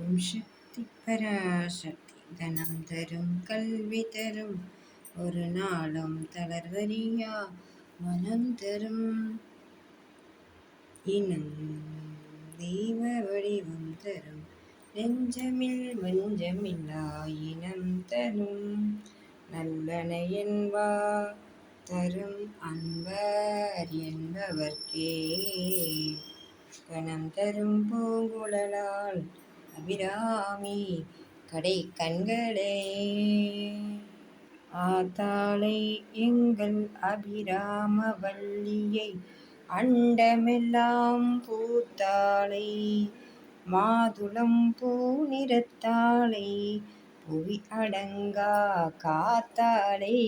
ஓம் சக்தி பராசக்தி தனம் தரும் கல்வி தரும் ஒரு நாளும் தளர்வரியா மனம் தரும் இனம் தெய்வ வடிவம் தரும் நெஞ்சமில் வஞ்சமில்லா இனம் தரும் நல்லனையன்வா தரும் அன்பர் என்பவர்க்கே கணம் தரும் பூங்குழலால் அபிராமி கடை கண்களே. ஆத்தாளை எங்கள் அபிராம வள்ளியை அண்டமெல்லாம் பூத்தாளை. மாதுளம் பூ நிறத்தாளை புவி அடங்கா காத்தாளை.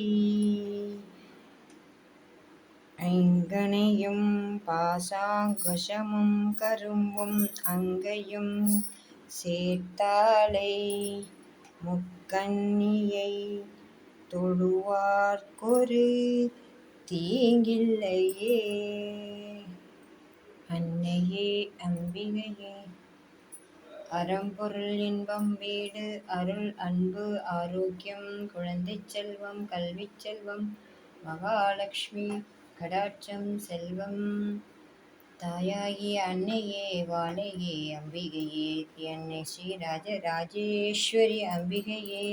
ஐங்கனையும் பாசாங்குஷமும் கரும்பும் அங்கையும் சேர்த்தாளை முக்கண்ணியை தொழுவார்க்கொரு தீங்கில்லையே. அன்னையே அம்பிகையே அறம்பொருள் இன்பம் வீடு அருள் அன்பு ஆரோக்கியம் குழந்தை செல்வம் கல்வி செல்வம் மகாலட்சுமி கடாட்சம் செல்வம் தாயாகிய அன்னையே வாழையே அம்பிகையே என்னை ஸ்ரீராஜ ராஜேஸ்வரி அம்பிகையே.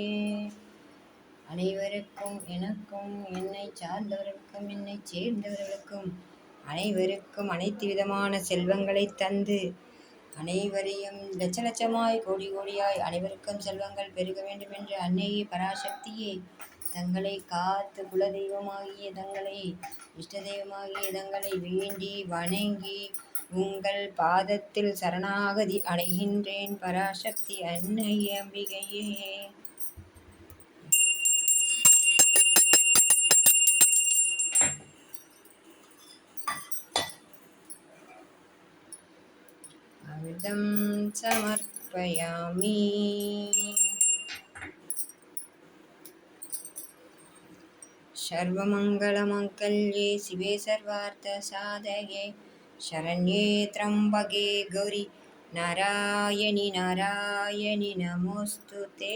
அனைவருக்கும் எனக்கும் என்னை சார்ந்தவர்களுக்கும் என்னை சேர்ந்தவர்களுக்கும் அனைவருக்கும் அனைத்து விதமான செல்வங்களை தந்து அனைவரையும் லட்ச லட்சமாய் கோடி கோடியாய் அனைவருக்கும் செல்வங்கள் பெருக வேண்டும் என்று அன்னையே பராசக்தியே தங்களை காத்து குலதெய்வமாகிய தங்களை இஷ்ட தெய்வமாகிய தங்களை வேண்டி வணங்கி உங்கள் பாதத்தில் சரணாகதி அடைகின்றேன். பராசக்தி அன்னை அம்பிகையே. அமிர்தம் சமர்ப்பயாமி. सर्वमङ्गलमङ्गल्ये शिवे सर्वार्थसाधये शरण्ये त्र्यम्बके गौरि नारायणि नारायणि नमोऽस्तु ते